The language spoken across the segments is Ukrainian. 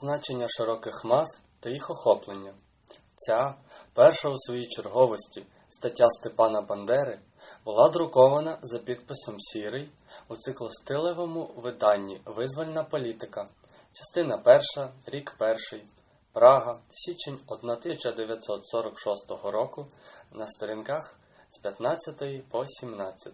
Значення широких мас та їх охоплення. Ця, перша у своїй черговості стаття Степана Бандери, була друкована за підписом Сірий у циклостилевому виданні Визвольна політика, частина перша, рік перший, Прага, січень 1946 року на сторінках з 15 по 17.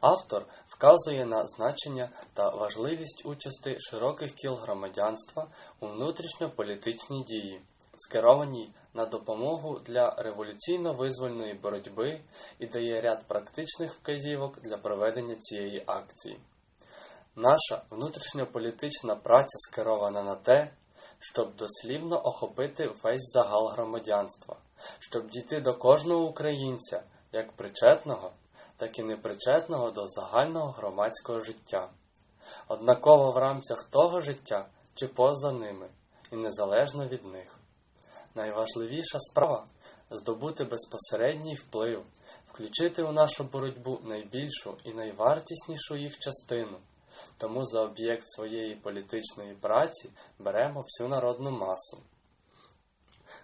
Автор вказує на значення та важливість участі широких кіл громадянства у внутрішньополітичній дії, скерованій на допомогу для революційно-визвольної боротьби і дає ряд практичних вказівок для проведення цієї акції. Наша внутрішньополітична праця скерована на те, щоб дослівно охопити весь загал громадянства, щоб дійти до кожного українця як причетного, так і непричетного до загального громадського життя, однаково в рамках того життя чи поза ними, і незалежно від них. Найважливіша справа здобути безпосередній вплив, включити у нашу боротьбу найбільшу і найвартіснішу їх частину. Тому за об'єкт своєї політичної праці беремо всю народну масу.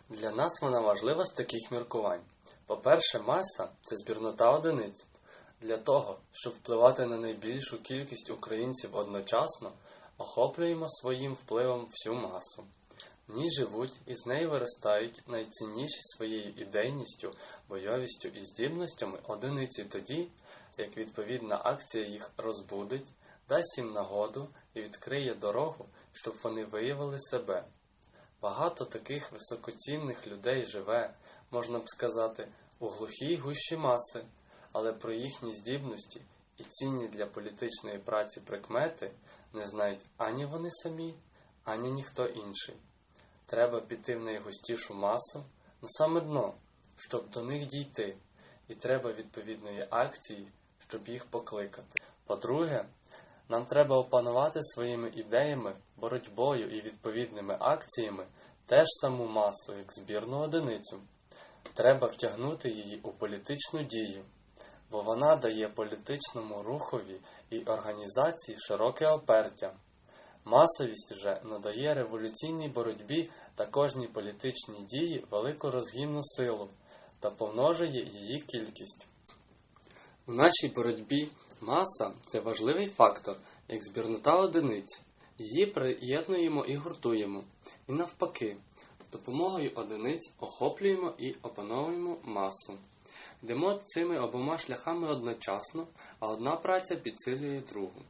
Для нас вона важлива з таких міркувань. По-перше, маса це збірнота одиниць. Для того, щоб впливати на найбільшу кількість українців одночасно, охоплюємо своїм впливом всю масу. В ній живуть і з неї виростають найцінніші своєю ідейністю, бойовістю і здібностями одиниці тоді, як відповідна акція їх розбудить, дасть їм нагоду і відкриє дорогу, щоб вони виявили себе. Багато таких високоцінних людей живе, можна б сказати, у глухій гущі маси, але про їхні здібності і цінні для політичної праці прикмети не знають ані вони самі, ані ніхто інший. Треба піти в найгустішу масу, на саме дно, щоб до них дійти, і треба відповідної акції, щоб їх покликати. По-друге, нам треба опанувати своїми ідеями, боротьбою і відповідними акціями теж саму масу, як збірну одиницю. Треба втягнути її у політичну дію, бо вона дає політичному рухові і організації широке опертя. Масовість же надає революційній боротьбі та кожній політичній дії велику розгінну силу та помножує її кількість. У нашій боротьбі маса це важливий фактор, як збірнота одиниць. Її приєднуємо і гуртуємо, і навпаки, з допомогою одиниць охоплюємо і опановуємо масу. Йдемо цими обома шляхами одночасно, а одна праця підсилює другу.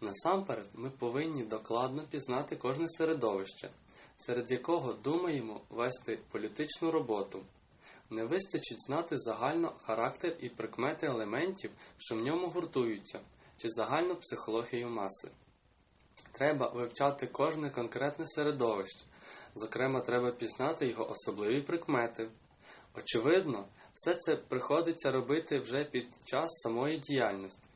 Насамперед, ми повинні докладно пізнати кожне середовище, серед якого думаємо вести політичну роботу. Не вистачить знати загально характер і прикмети елементів, що в ньому гуртуються, чи загальну психологію маси. Треба вивчати кожне конкретне середовище, зокрема, треба пізнати його особливі прикмети. Очевидно, все це приходиться робити вже під час самої діяльності,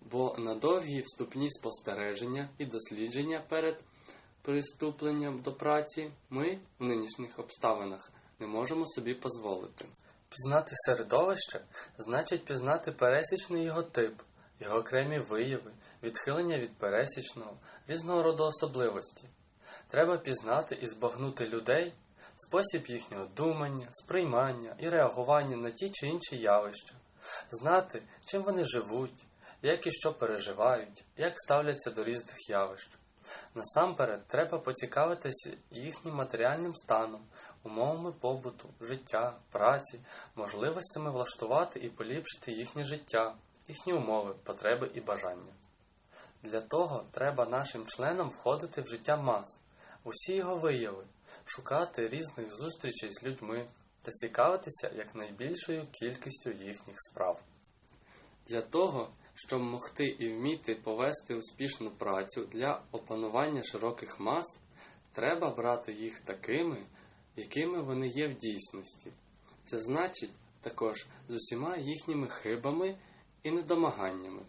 бо на довгі вступні спостереження і дослідження перед приступленням до праці ми в нинішніх обставинах не можемо собі дозволити. Пізнати середовище значить пізнати пересічний його тип, його окремі вияви, відхилення від пересічного, різного роду особливості. Треба пізнати і збагнути людей, спосіб їхнього думання, сприймання і реагування на ті чи інші явища, знати, чим вони живуть, як і що переживають, як ставляться до різних явищ. Насамперед, треба поцікавитися їхнім матеріальним станом, умовами побуту, життя, праці, можливостями влаштувати і поліпшити їхнє життя, їхні умови, потреби і бажання. Для того треба нашим членам входити в життя мас, усі його вияви, шукати різних зустрічей з людьми та цікавитися якнайбільшою кількістю їхніх справ. Для того, щоб могти і вміти повести успішну працю для опанування широких мас, треба брати їх такими, якими вони є в дійсності. Це значить також з усіма їхніми хибами і недомаганнями.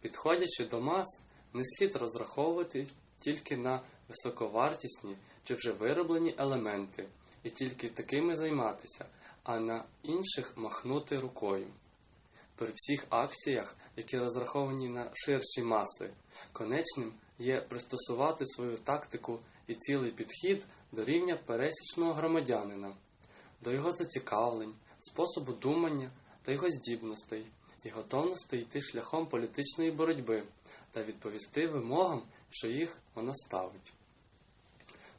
Підходячи до мас, не слід розраховувати тільки на високовартісні чи вже вироблені елементи і тільки такими займатися, а на інших махнути рукою. При всіх акціях, які розраховані на ширші маси, конечним є пристосувати свою тактику і цілий підхід до рівня пересічного громадянина, до його зацікавлень, способу думання та його здібностей і готовності йти шляхом політичної боротьби та відповісти вимогам, що їх вона ставить.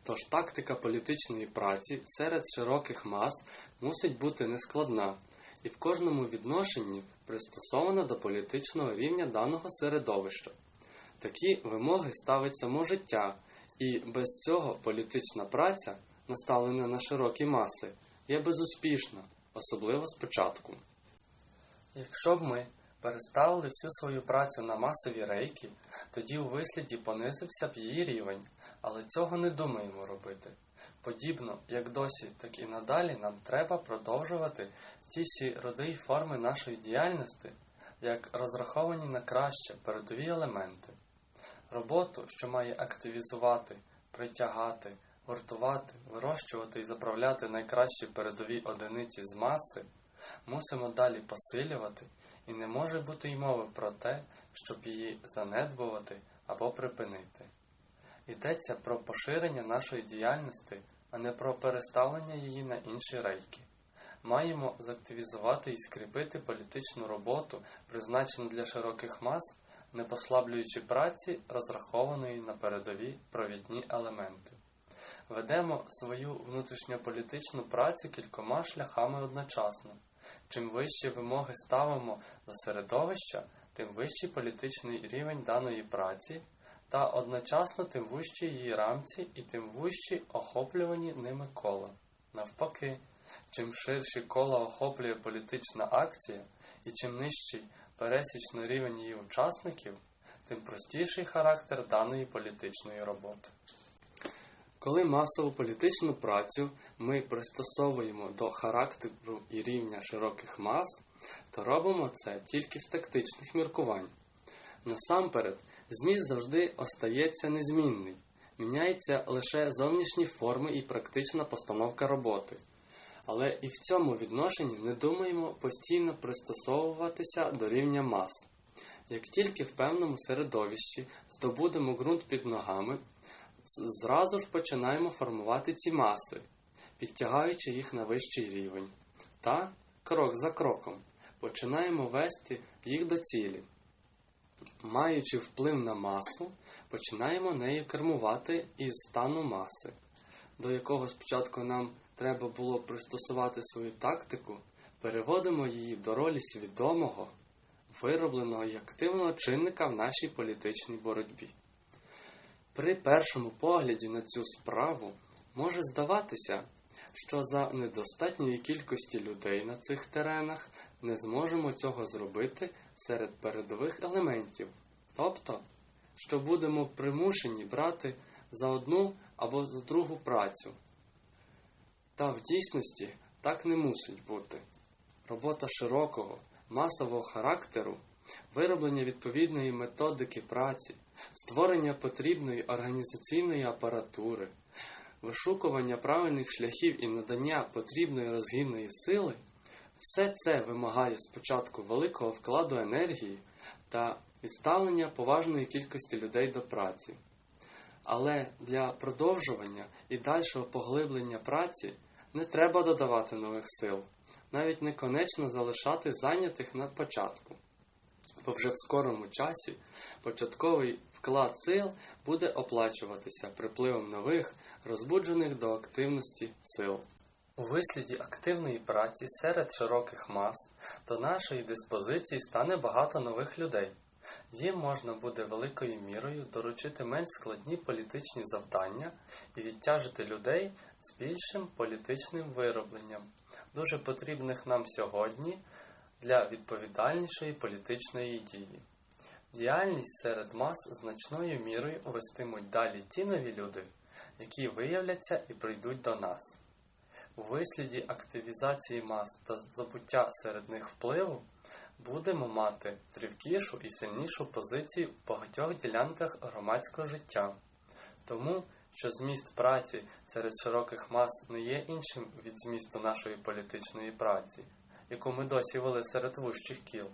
Тож тактика політичної праці серед широких мас мусить бути нескладна і в кожному відношенні пристосована до політичного рівня даного середовища. Такі вимоги ставить само життя, і без цього політична праця, наставлена на широкі маси, є безуспішна, особливо спочатку. Якщо б ми переставили всю свою працю на масові рейки, тоді у висліді понизився б її рівень, але цього не думаємо робити. Подібно, як досі, так і надалі нам треба продовжувати ті всі роди й форми нашої діяльності, як розраховані на краще передові елементи. Роботу, що має активізувати, притягати, гуртувати, вирощувати і заправляти найкращі передові одиниці з маси, мусимо далі посилювати, і не може бути й мови про те, щоб її занедбувати або припинити. Йдеться про поширення нашої діяльності, а не про переставлення її на інші рейки. Маємо заактивізувати і скріпити політичну роботу, призначену для широких мас, не послаблюючи праці, розрахованої на передові провідні елементи. Ведемо свою внутрішньополітичну працю кількома шляхами одночасно. Чим вищі вимоги ставимо до середовища, тим вищий політичний рівень даної праці, та одночасно тим вищі її рамці і тим вищі охоплювані ними кола. Навпаки, чим ширші кола охоплює політична акція і чим нижчий пересічний рівень її учасників, тим простіший характер даної політичної роботи. Коли масову політичну працю ми пристосовуємо до характеру і рівня широких мас, то робимо це тільки з тактичних міркувань. Насамперед, зміст завжди остається незмінний, міняється лише зовнішні форми і практична постановка роботи. Але і в цьому відношенні не думаємо постійно пристосовуватися до рівня мас. Як тільки в певному середовищі здобудемо ґрунт під ногами, зразу ж починаємо формувати ці маси, підтягаючи їх на вищий рівень. Та, крок за кроком, починаємо вести їх до цілі. Маючи вплив на масу, починаємо нею кермувати із стану маси, до якого спочатку нам треба було пристосувати свою тактику, переводимо її до ролі свідомого, виробленого і активного чинника в нашій політичній боротьбі. При першому погляді на цю справу може здаватися, що за недостатньої кількості людей на цих теренах не зможемо цього зробити серед передових елементів, тобто, що будемо примушені брати за одну або за другу працю. Та в дійсності так не мусить бути. Робота широкого, масового характеру, вироблення відповідної методики праці, створення потрібної організаційної апаратури, вишукування правильних шляхів і надання потрібної розгінної сили, все це вимагає спочатку великого вкладу енергії та відставлення поважної кількості людей до праці. Але для продовжування і дальшого поглиблення праці не треба додавати нових сил, навіть не конечно залишати зайнятих на початку. Бо вже в скорому часі початковий вклад сил буде оплачуватися припливом нових, розбуджених до активності сил. У висліді активної праці серед широких мас до нашої диспозиції стане багато нових людей. Їм можна буде великою мірою доручити менш складні політичні завдання і відтяжити людей з більшим політичним виробленням, дуже потрібних нам сьогодні для відповідальнішої політичної дії. Діяльність серед мас значною мірою вестимуть далі ті нові люди, які виявляться і прийдуть до нас. У висліді активізації мас та забуття серед них впливу будемо мати тривкішу і сильнішу позицію в багатьох ділянках громадського життя, тому що зміст праці серед широких мас не є іншим від змісту нашої політичної праці, яку ми досі вели серед вущих кіл,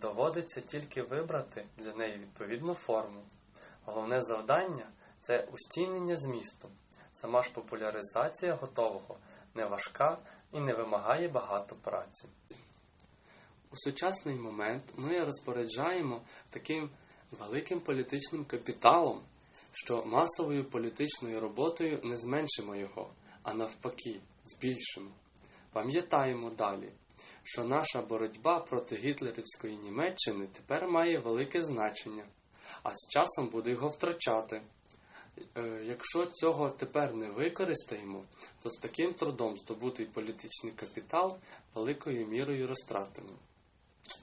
доводиться тільки вибрати для неї відповідну форму. Головне завдання це устійнення змісту. Сама ж популяризація готового не важка і не вимагає багато праці. У сучасний момент ми розпоряджаємо таким великим політичним капіталом, що масовою політичною роботою не зменшимо його, а навпаки, збільшимо. Пам'ятаємо далі, що наша боротьба проти гітлерівської Німеччини тепер має велике значення, а з часом буде його втрачати. Е, Якщо цього тепер не використаємо, то з таким трудом здобутий політичний капітал великою мірою розтратимо.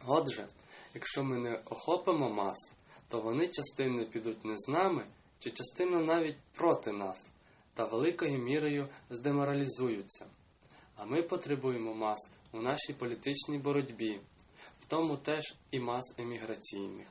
Отже, якщо ми не охопимо мас, то вони частиною підуть не з нами, чи частина навіть проти нас, та великою мірою здеморалізуються. А ми потребуємо мас у нашій політичній боротьбі, в тому теж і мас еміграційних.